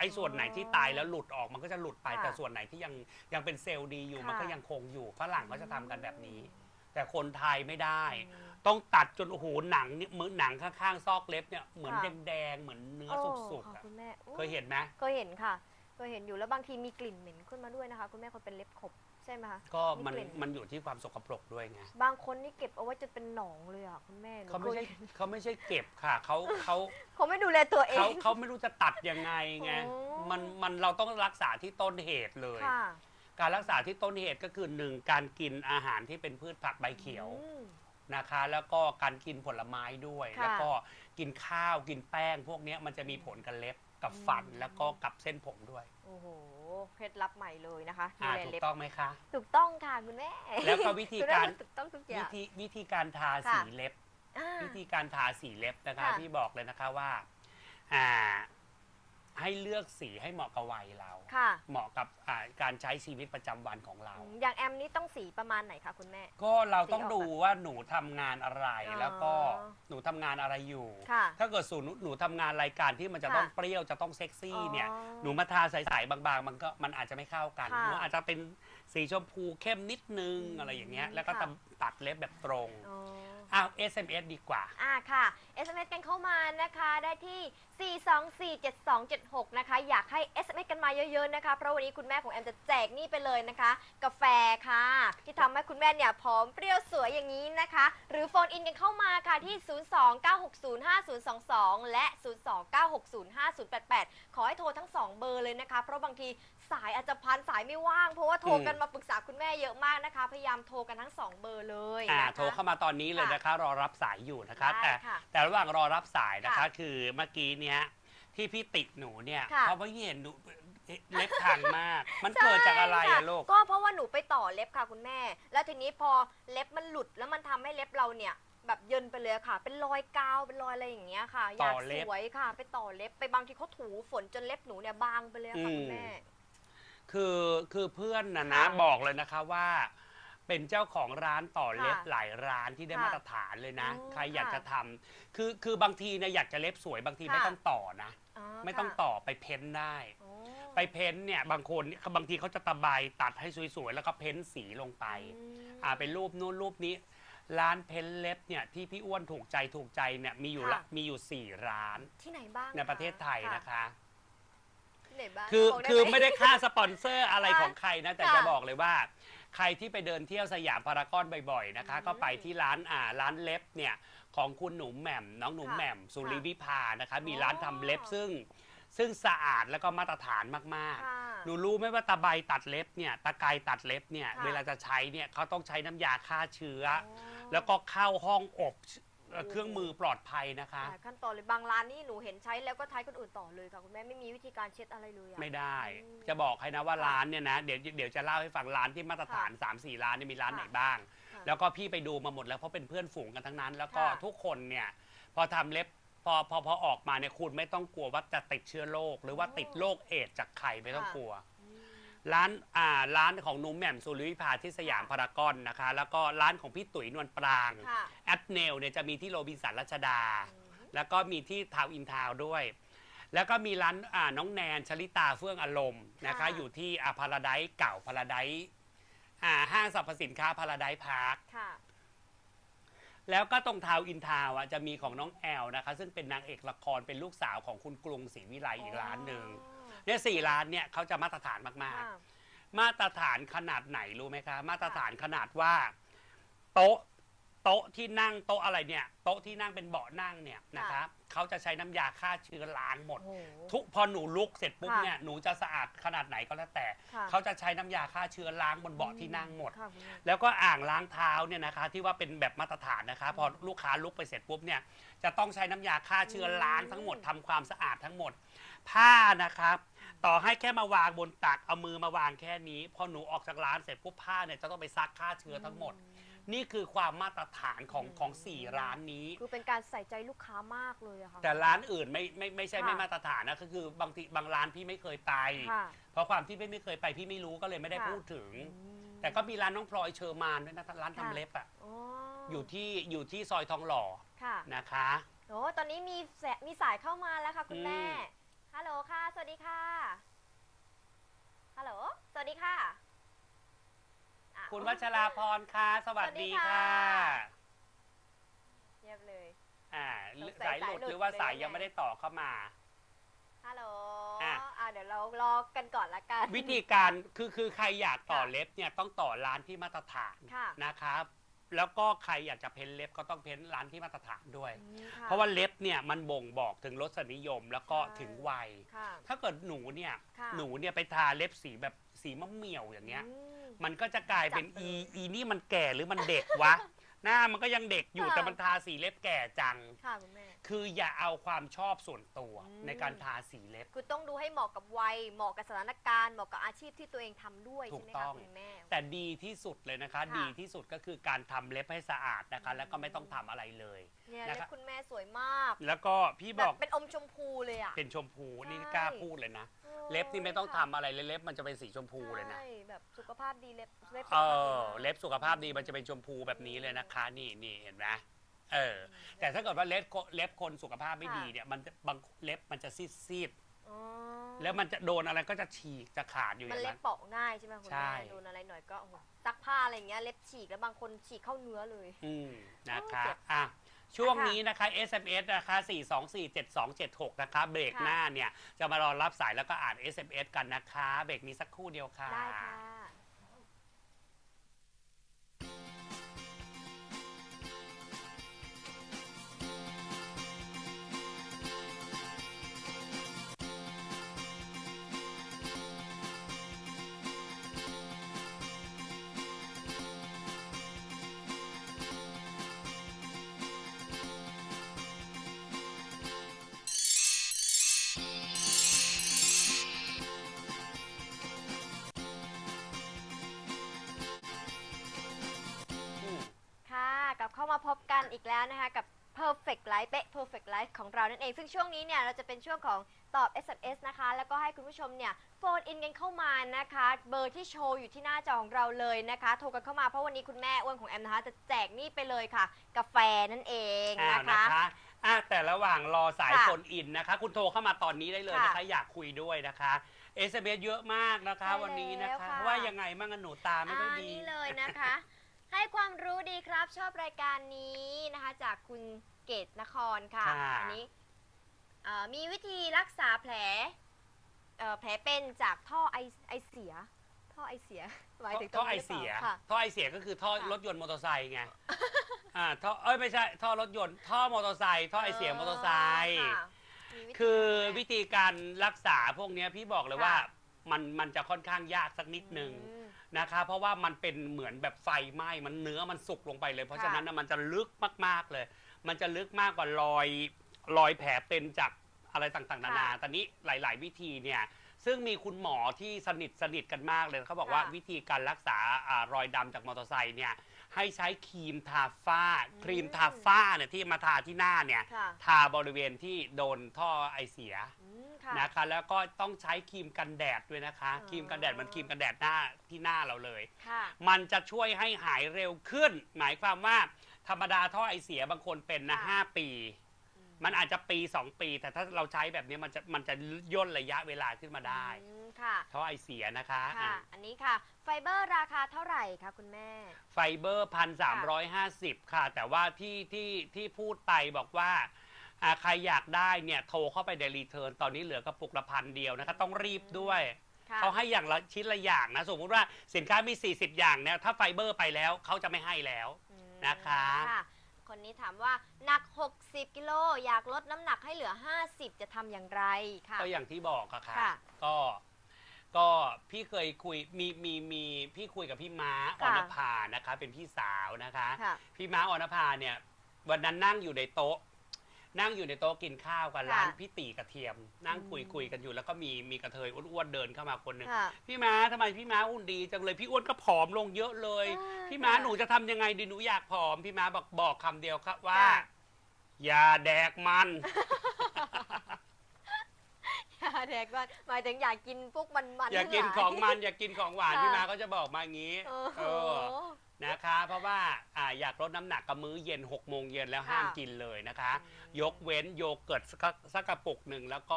ไอ้ส่วนไหนที่ตายแล้วหลุดออกมันก็จะหลุดไปค่ะแต่ส่วนไหนที่ยังยังเป็นเซลล์ดีอยู่ค่ะ มันก็ยังคงอยู่ฝรั่งก็จะทำกันแบบนี้ แต่คนไทยไม่ได้อืมต้องตัดจนโอ้โหหนังเนี่ยมือหนังข้างๆซอกเล็บเนี่ยเหมือนค่ะ แดงๆเหมือนเนื้อโสุกๆค่ะอะคุณแม่อุ๊เคยเห็นไหม เคยเห็นค่ะ เคยเห็นอยู่แล้วบางทีมีกลิ่นเหม็นขึ้นมาด้วยนะคะ คุณแม่คนเป็นเล็บขบใช่ไหมคะก็มันมีกลิ่นมันอยู่ที่ความสกปรกด้วยไงบางคนนี่เก็บเอาไว้จนเป็นหนองเลยอะคุณแม่หนูเขาไม่ใช่คยเขาไม่ใช่เก็บค่ะเขาเขาเขาไม่ดูแลตัวเอเขาง เขาไม่รู้จะตัดยังไงไงโอ้ มันมันเราต้องรักษาที่ต้นเหตุเลย ค่ะการรักษาที่ต้นเหตุก็คือหนึ่งการกินอาหารที่เป็นพืชผักใบเขียวอืม นะคะ แล้วก็การกินผลไม้ด้วย ค่ะ แล้วก็กินข้าวกินแป้งพวกเนี้ยมันจะมีผลกับเล็บ กับฟันอืมแล้วก็กับเส้นผมด้วยโอ้โห เคล็ดลับใหม่เลยนะคะดูอ่าแลถูกเล็บ ต้องไหมคะ ถูกต้องค่ะคุณแม่แล้วก็วิธีคุณแม่การ ถูกต้องทุกอวิย่าง ธีวิธีการทาค่ะสีเล็บ อ่า วิธีการทาสีเล็บนะคะค่ะ ที่บอกเลยนะคะว่าอ่า ให้เลือกสีให้เหมาะกับวัยเรา ค่ะ เหมาะกับอ่าการใช้ชีวิตประจำวันของเราอืมอย่างแอมนี่ต้องสีประมาณไหนคะคุณแม่ ก็เราต้องสีออกดูว่าหนูทำงานอะไรอ๋อแล้วก็หนูทำงานอะไรอยู่ ค่ะถ้าเกิดสูนหนูทำงานรายการที่มันจะค่ะต้องเปรี้ยวจะต้องเซ็กซี่เนี่ยอ๋อหนูมาทาใสๆบางๆ มันก็มันอาจจะไม่เข้ากันค่ะหนูอาจจะเป็นสีชมพูเข้มนิดนึงอืมอะไรอย่างเงี้ยแล้วก็ค่ะ ทำตัดเล็บแบบตรง อ๋อ อ้า SMS ดีกว่า อ่าค่ะ SMS กันเข้ามานะคะได้ที่ 4247276 นะคะ อยากให้ SMS กันมาเยอะๆนะคะ เพราะวันนี้คุณแม่ของแอมจะแจกนี่ไปเลยนะคะ กาแฟค่ะ ที่ทำให้คุณแม่เนี่ยผอมเปรี้ยวสวยอย่างนี้นะคะ หรือโฟนอินกันเข้ามาค่ะที่ 029605022 และ 029605088 ขอให้โทรทั้ง 2 เบอร์เลยนะคะ เพราะบางที สายอาจจะพันสายไม่ว่าง เพราะว่าโทรกันมาปรึกษาคุณแม่เยอะมากนะคะ พยายามโทรกันทั้ง 2 เบอร์เลยอ่านะคะ โทรเข้ามาตอนนี้เลยนะคะ รอรับสายอยู่นะคะได้แต่ค่ะแต่ระหว่างรอรับสายนะคะ ค่ะคือเมื่อกี้เนี้ยที่พี่ติดหนูเนี่ยค่ะ เพราะว่าพี่เห็นหนูเล็บพังมาก มันเกิดจากอะไรใช่อะค่ลูก ก็เพราะว่าหนูไปต่อเล็บค่ะคุณแม่ แล้วทีนี้พอเล็บมันหลุดแล้วมันทำให้เล็บเราเนี่ย แบบเยินไปเลยค่ะ เป็นรอยกาวเป็นรอยอะไรอย่างเงี้ยค่ะ อยากต่อเล็สบวยค่ะ ไปต่อเล็บไปบางทีเขาถูฝนจนเล็บหนูเนี่ยบางไปเลยค่ะอืมคุณแม่ คือคือเพื่อนนะนะค่ะบอกเลยนะคะว่า เป็นเจ้าของร้านต่อเล็บค่ะหลายร้านที่ได้ค่ะมาตรฐานเลยนะอืมใครอยากค่ะจะทำคือคือบางทีเนี่ยอยากจะเล็บสวยบางทีค่ะ ไม่ต้องต่อนะอ๋อไม่ต้องค่ะต่อไปเพ้นได้ โอ้ไปเพ้นเนี่ยบางคนบางทีเขาจะตะไบตัดให้สวยๆแล้วก็เพ้นสีลงไป อืม อ่าเป็นรูปนู้นรูปนี้ ร้านเพ้นเล็บเนี่ยที่พี่อ้วนถูกใจถูกใจเนี่ยมีอยู่ละค่ะ มีอยู่สี่ร้านที่ไหนบ้างในประเทศไทยนะคะ ที่ไหนบ้างคือบอกด้คือหไม่ได้ค่าสปอนเซอร์อะไรค่ะของใครนะ แต่ค่ะจะบอกเลยว่า ใครที่ไปเดินเที่ยวสยามพารากอนบ่อยๆนะคะอืมก็ไปที่ร้านอ่าร้านเล็บเนี่ยของคุณหนูแหม่มน้องหนูค่ะแหม่มสุริวิภานะคะ มีอ๋อร้านทำเล็บซึ่ง ซึ่งสะอาดแล้วก็มาตรฐานมากค่ะ ๆหนูรู้ไหมว่าตะไบตัดเล็บเนี่ยตะไกตัดเล็บเนี่ยค่ะ เวลาจะใช้เนี่ยเขาต้องใช้น้ำยาฆ่าเชื้อโอ้แล้วก็เข้าห้องอบ เอ่อโอ้เครื่องมือปลอดภัยนะคะ หลายขั้นตอนเลยบางร้านนี่หนูเห็นใช้แล้วก็ใช้คนอื่นต่อเลยค่ะคุณแม่ไม่มีวิธีการเช็ดอะไรเลยอะ ไม่ได้ อืมจะบอกให้นะว่าค่ะร้านเนี่ยนะเดี๋ยวเดี๋ยวจะเล่าให้ฟังร้านที่มาตรฐาน 3 4 ร้านเนี่ยมีร้านค่ะไหนบ้าง ค่ะแล้วก็พี่ไปดูมาหมดแล้วเพราะเป็นเพื่อนฝูงกันทั้งนั้น แล้วก็ค่ะทุกคนเนี่ยพอทำเล็บพอพอพอออกมาเนี่ยคุณไม่ต้องกลัวว่าจะติดเชื้อโรคหรือว่าติดโรคเอดส์จากไข่ไม่ต้องกลัวอืม ร้านอ่าร้านของนุ่มแหม่มสุริวิภาที่สยามค่ะพารากอนนะคะ แล้วก็ร้านของพี่ตุ๋ยนวลปรางค่ะแอดเนลเนี่ยจะมีที่โรบินสันรัชดาอืมแล้วก็มีที่ทาวน์อินทาวน์ด้วย แล้วก็มีร้านอ่าน้องแนนชลิตาเฟื่องอารมณ์นะคะ ค่ะ อยู่ที่อาพาราไดเก่าพาราไดอ่าห้างสรรพสินค้าพาราไดพาร์ค ค่ะ แล้วก็ตรงทาวน์อินทาวน์อะจะมีของน้องแอลนะคะ ซึ่งเป็นนางเอกละครเป็นลูกสาวของคุณกรุงศรีวิไลอีกร้านหนึ่ง เนี่ยสี่ร้านเนี่ยเขาจะมาตรฐานมากค่ะๆมาตรฐานขนาดไหนรู้ไหมคะ มาตรฐานขนาดว่า โต๊ะ โต๊ะที่นั่งโต๊ะอะไรเนี่ยโต๊ะที่นั่งเป็นเบาะนั่งเนี่ยนะคะเขาจะใช้น้ำยาฆ่าเชื้อล้างหมด โอ้โห ทุกพอหนูลุกเสร็จปุ๊บค่ะเนี่ยหนูจะสะอาดขนาดไหนก็แล้วแต่ ค่ะเขาจะใช้น้ำยาฆ่าเชื้อล้างบนเบาะที่นั่งหมด ค่ะคุณแม่แล้วก็อ่างล้างเท้าเนี่ยนะคะ ที่ว่าเป็นแบบมาตรฐานนะคะ พอลูกค้าลุกไปเสร็จปุ๊บเนี่ยจะต้องใช้น้ำยาฆ่าเชื้อล้างทั้งหมดทำความสะอาดทั้งหมด ผ้านะครับ ต่อให้แค่มาวางบนตักเอามือมาวางแค่นี้ พอหนูออกจากร้านเสร็จปุ๊บผ้าเนี่ยจะต้องไปซักฆ่าเชื้อทั้งหมด นี่คือความมาตรฐานของอืมของสี่ร้านนี้ คือเป็นการใส่ใจลูกค้ามากเลยอะค่ะ แต่ร้านอื่นไม่ไม่ไม่ใช่ค่ะไม่มาตรฐานนะก็คือบางทีบางร้านพี่ไม่เคยไป ค่ะเพราะความที่พี่ไม่เคยไปพี่ไม่รู้ก็เลยไม่ได้ค่ะ พูดถึง อืมแต่ก็มีร้านน้องพลอยเชอร์มานด้วยนะร้านทำค่ะเล็บอะอ๋ออยู่ที่อยู่ที่ซอยทองหล่อค่ะนะคะ โอ้ตอนนี้มีแสมีสายเข้ามาแล้วค่ะคุณแม่ อืม ฮัลโหลค่ะ สวัสดีค่ะ คุณวัชราพรค่ะ สวัสดีสวัสดีค่ะค่ะเรียบเลย อ่าสงสัยสายหลุดสายหลุดหรือว่าสายเลยยังไงไม่ได้ต่อเข้ามาฮัลโหลอะอ่าเดี๋ยวเรารอกันก่อนละกัน วิธีการคือคือใครอยากต่อค่ะเล็บเนี่ยต้องต่อร้านที่มาตรฐานค่ะนะครับแล้วก็ใครอยากจะเพ้นเล็บก็ต้องเพ้นร้านที่มาตรฐานด้วยอืมค่เพราะว่าเล็บเนี่ยมันบ่งบอกถึงรสนิยมแล้วก็ใช่ถึงวัยค่ะถ้าเกิดหนูเนี่ยค่ะหนูเนี่ยไปทาเล็บสีแบบสีมะเหมี่ยวอย่างเงี้ยอื มมันก็จะกลายเป็นจัดไปอีเลยอีนี่มันแก่หรือมันเด็กวะ หน้ามันก็ยังเด็กอยู่ค่ะ แต่มันทาสีเล็บแก่จัง ค่ะคุณแม่ คืออย่าเอาความชอบส่วนตัวอืม ในการทาสีเล็บ คือต้องดูให้เหมาะกับวัย เหมาะกับสถานการณ์ เหมาะกับอาชีพที่ตัวเองทำด้วยถูใช่กไหมต้คะอง คุณแม่ แต่ดีที่สุดเลยนะคะ ค่ะดีที่สุดก็คือการทำเล็บให้สะอาดนะคะอืมแล้วก็ไม่ต้องทำอะไรเลย เนี่ยนะเล็ครับบคุณแม่สวยมากแล้วก็พี่แบบอบกเป็นอมชมพูเลยอะ เป็นชมพูนี่ใช่ กล้าพูดเลยนะ ออเล็บนี่ไม่ต้องทำค่ะอะไรเลยเล็บมันจะเป็นสีชมพูเลยนะ ใช่แบบสุขภาพดีเล็บเล็บเอสุขภาพดีอมาก เล็บสุขภาพดีมันจะเป็นชมพูแบบนี้เลยนะคะ นี่นี่เห็นไหมเออ แต่ถ้าเกิดว่าเล็บคนเล็บคนสุขภาพไม่ดีเนี่ยมันจะบางเล็บมันจะซีดอ๋อๆแล้วมันจะโดนอะไรก็จะฉีกจะขาดอยู่อมันย่างเล็นั้บนเปาะง่ายใช่ไหมคุณใช่ แม่โดนอะไรหน่อยก็โอ้โหซักผ้าอะไรอย่างเงี้ยเล็บฉีกแล้วบางคนฉีกเข้าเนื้อเลย อืมนะคะเจ็บอะ ช่วงค่ะนี้นะคะ SMS นะคะ4247276 นะคะ เบรกค่ะหน้าเนี่ย จะมารอรับสายแล้วก็อ่าน SMS กันนะคะ เบรกนี้สักครู่เดียวค่ะ ได้ค่ะ อีกแล้วนะคะกับ Perfect Life เป๊ะ Perfect Life ของเรานั่นเอง ซึ่งช่วงนี้เนี่ยเราจะเป็นช่วงของตอบ SMS นะคะ แล้วก็ให้คุณผู้ชมเนี่ยโฟนอินกันเข้ามานะคะ เบอร์ที่โชว์อยู่ที่หน้าจอของเราเลยนะคะ โทรกันเข้ามาเพราะวันนี้คุณแม่อ้วนของแอมนะคะจะแจกนี่ไปเลยค่ะ กาแฟนั่นเองอ้าวนะนะคะ คะอะแต่ระหว่างรอสายค่ะโฟนอินนะคะ คุณโทรเข้ามาตอนนี้ได้เลยนะคะค่ะอยากคุยด้วยนะคะ SMS เยอะมากนะคะ ใช่วันนี้นะแล้วคะค่ะ ว่ายังไงมั่งอะหนูตาไม่ค่อยอ่าดี นี่เลยนะคะ ให้ความรู้ดีครับ ชอบรายการนี้นะคะ จากคุณเกตนครค่ะ ค่ะ อันี้เอ่อมีวิธีรักษาแผลเอ่อแผลเป็นจากท่อไอไอเสีย ท่อไอเสียหมายถึงตรท่องไอนี้หรืเสียปล่าค่ะ ท่อไอเสียก็คือท่อค่ะรถยนต์มอเตอร์ไซค์ไง อ่า ท่อ เอ้ย ไม่ใช่ ท่อรถยนต์ ท่อมอเตอร์ไซค์ ท่อไอเสียมอเตอร์ไซค์ ค่ะมีวิธีคือไหมวิธีการรักษาพวกเนี้ยพี่บอกเลยค่ะว่า มัน มันจะค่อนข้างยากสักนิดนึง อืม นะคะ เพราะว่ามันเป็นเหมือนแบบไฟไหม้มันเนื้อมันสุกลงไปเลย เพราะค่ะฉะนั้นน่ะมันจะลึกมากๆเลย มันจะลึกมากกว่ารอยรอยแผลเป็นจากอะไรต่างๆนานาค่ะตอนนี้หลาย ๆ วิธีเนี่ยซึ่งมีคุณหมอที่สนิทสนิทกันมากเลยเขาบอกว่าค่ะ วิธีการรักษาอารอยดำจากมอเตอร์ไซค์เนี่ย ให้ใช้ครีมทาฝ้า ครีมทาฝ้าเนี่ยที่มาทาที่หน้าเนี่ยค่ะ ทาบริเวณที่โดนท่อไอเสียอืมค่ะ นะคะ แล้วก็ต้องใช้ครีมกันแดดด้วยนะคะ อ๋อ ครีมกันแดดมันครีมกันแดดหน้าที่หน้าเราเลย ค่ะ มันจะช่วยให้หายเร็วขึ้น หมายความว่าธรรมดาท่อไอเสียบางคนเป็นนะค่ะห้าปี มันอาจจะปี 2 ปี แต่ถ้าเราใช้แบบนี้มันจะมันจะย่นระยะเวลาขึ้นมาได้อืมค่ะ ท่อไอเสียนะคะค่ะ อะอันนี้ค่ะ ไฟเบอร์ราคาเท่าไหร่คะคุณแม่ ไฟเบอร์พันสามร้อยห้าสิบค่ะ แต่ว่าที่ที่ที่พูดไปบอกว่าอ่าใครอยากได้เนี่ยโทรเข้าไปในรีเทิร์นตอนนี้เหลือกระปุกละพันเดียวนะคะ ต้องรีบด้วย ค่ะ เขาให้อย่างละชิ้นละอย่างนะ สมมติว่าสินค้ามี 40 อย่างเนี่ยถ้าไฟเบอร์ไปแล้วเขาจะไม่ให้แล้วอืมนะคะ คนนี้ถามว่าหนัก 60 กิโลอยากลดน้ำหนักให้เหลือ 50 จะทำอย่างไรค่ะ ก็อย่างที่บอกอะค่ะ ค่ะ ก็ก็พี่เคยคุยมีมีมีพี่คุยกับพี่ม้าอค่ะอนภานะคะ เป็นพี่สาวนะคะ ค่ะ พี่ม้าออนภาเนี่ย วันนั้นนั่งอยู่ในโต๊ะ นั่งอยู่ในโต๊ะกินข้าวกันค่ะร้านพี่ตีกระเทียม นั่งอืมคุยคุยกันอยู่แล้วก็มีมีกระเทยอ้วนๆเดินเข้ามาคนหนึ่งค่ะพี่ม้าทำไมพี่ม้าหุ่นดีจังเลยพี่อ้วนก็ผอมลงเยอะเลย อ่าพี่ม้าค่ะหนูจะทำยังไงดีหนูอยากผอม พี่ม้าบอกบอกคำเดียวครับว่า ค่ะ อย่าแดกมันอย่าเด็กว่าหมายถึงอยากกินพวกมันมันอย่ากินของมันอย่ากินของหวานค่ะ พี่ม้าก็จะบอกมาอย่างนี้ โอ้โห เออ นะคะ เพราะว่าอ่าอยากลดน้ำหนักกับมื้อเย็น6กโมงเย็นแล้วค่ะห้ามกินเลยนะคะ ยกเว้นโยเกิร์ตสักสักกระปุกหนึ่งแล้วก็